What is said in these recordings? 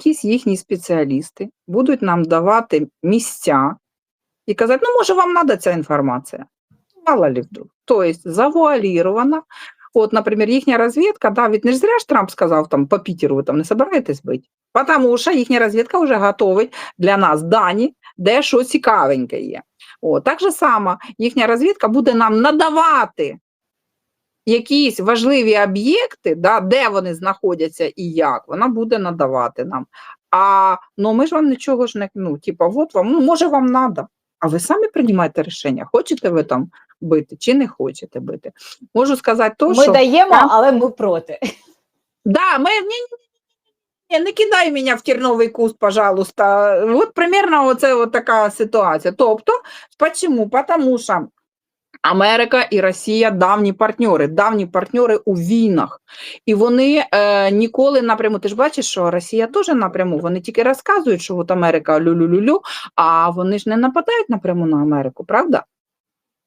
якісь їхні спеціалісти будуть нам давати місця і казати, ну, може, вам треба ця інформація. Мало ли вдруг. Тобто завуалірована. От, наприклад, їхня розвідка, да, від не зря ж Трамп сказав там по Пітеру ви там не собираєтесь бити. Тому що їхня розвідка вже готовить для нас дані, де що цікавеньке є. О, так же само їхня розвідка буде нам надавати якісь важливі об'єкти, да, де вони знаходяться і як, вона буде надавати нам. А ну ми ж вам нічого ж не ну, типа, от вам, ну може вам треба. А ви самі приймаєте рішення, хочете ви там бити чи не хочете бити. Можу сказати то, Ми що даємо, там- але ми проти. Да, мы, не, не, не, не кидай меня в терновий куст, пожалуйста. Вот примерно оце от така ситуація. Тобто, почему? Потому що Америка і Росія давні партньори, давні партньори у війнах. І вони е, ніколи напряму, ти ж бачиш, що Росія теж напряму, вони тільки розказують, що от Америка лю-лю-лю-лю, а вони ж не нападають напряму на Америку, правда?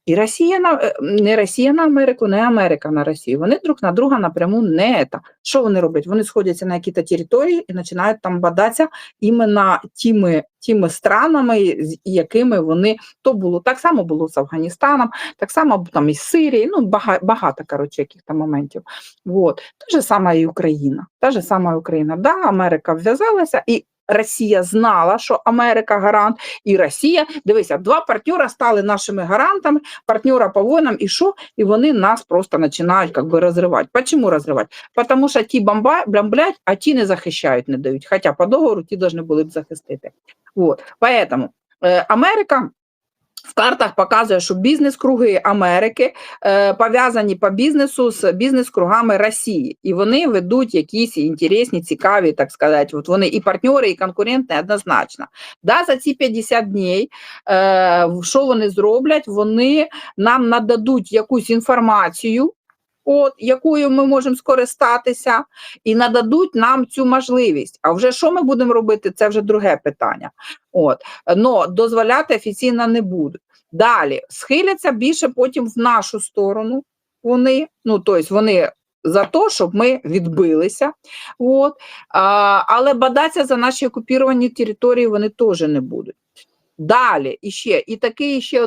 І Росія на е, не Росія на Америку, не Америка на Росію. Вони друг на друга напряму не ета. Що вони роблять? Вони сходяться на якісь території і починають там бадатися іменно тими, тими странами, з якими вони то було так само було з Афганістаном, так само там із Сирії. Ну багато, багато коротше, яких там моментів. Вот. Та же сама і Україна. Та же сама Україна. Да, Америка вв'язалася і. Росія знала, що Америка гарант, і Росія. Дивися, два партнера стали нашими гарантами, партнера по воїнам, і що? І вони нас просто починають как би, розривати. Чому розривати? Тому що ті бомблять, а ті не захищають, не дають. Хоча по договору ті повинні були б захистити. Вот. Поэтому э, Америка в картах показує, що бізнес-круги Америки е, пов'язані по бізнесу з бізнес-кругами Росії, і вони ведуть якісь інтересні, цікаві, так сказати. От вони і партнери, і конкуренти однозначно. Да, за ці 50 днів, е, що вони зроблять? Вони нам нададуть якусь інформацію. От якою ми можемо скористатися, і нададуть нам цю можливість. А вже що ми будемо робити? Це вже друге питання. От но дозволяти офіційно не будуть. Далі схиляться більше потім в нашу сторону. Вони, ну тобто вони за те, щоб ми відбилися. От, а, але бадатися за наші окуповані території вони теж не будуть. Далі іще, і такий ще